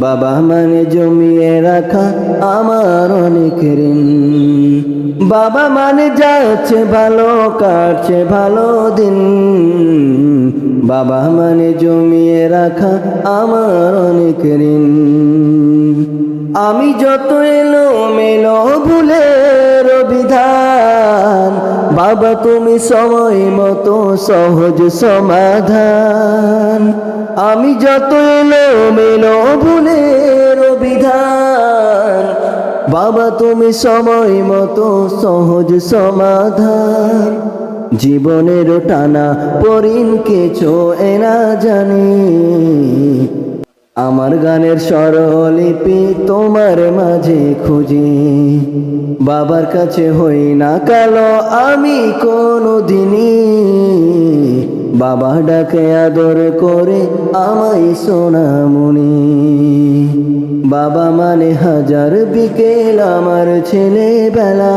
বাবা মানে জমিয়ে রাখা আমার অনেক ঋণ। বাবা মানে যাচ্ছে ভালো, কাটছে ভালো দিন। বাবা মানে জমিয়ে রাখা আমার অনেক ঋণ। আমি যত এলো মেলো বাবা তুমি সময় মতো সহজ সমাধান। আমি যত এলো মেলো ভুলের বিধান বাবা তুমি সময় মতো সহজ সমাধান। জীবনের টানা পরিণ কিছু এনা জানি। আমার গানের স্বরলিপি তোমার মাঝে খুঁজি। বাবার কাছে হই না কালো, আমি কোনো দিনই বাবা ডাকে আদর করে আমায় সোনামণি। বাবা মানে হাজার বিকেল আমার ছেলেবেলা।